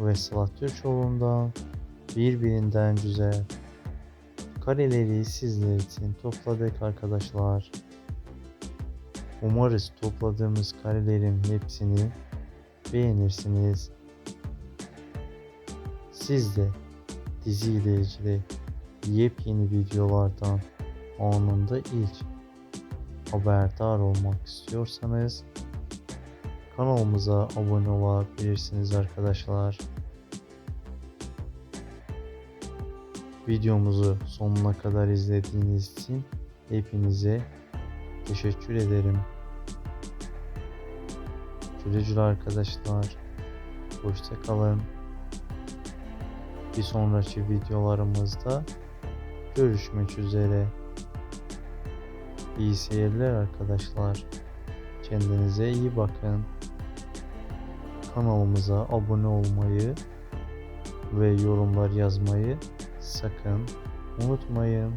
ve Sıla Türkoğlu'ndan birbirinden güzel kareleri sizler için topladık arkadaşlar. Umarız topladığımız karelerin hepsini beğenirsiniz. Siz de dizi ile ilgili yepyeni videolardan anında ilk haberdar olmak istiyorsanız kanalımıza abone olabilirsiniz arkadaşlar. Videomuzu sonuna kadar izlediğiniz için hepinize teşekkür ederim. Güle arkadaşlar. Hoşça kalın. Bir sonraki videolarımızda görüşmek üzere. İyi seyirler arkadaşlar. Kendinize iyi bakın. Kanalımıza abone olmayı ve yorumlar yazmayı sakın unutmayın.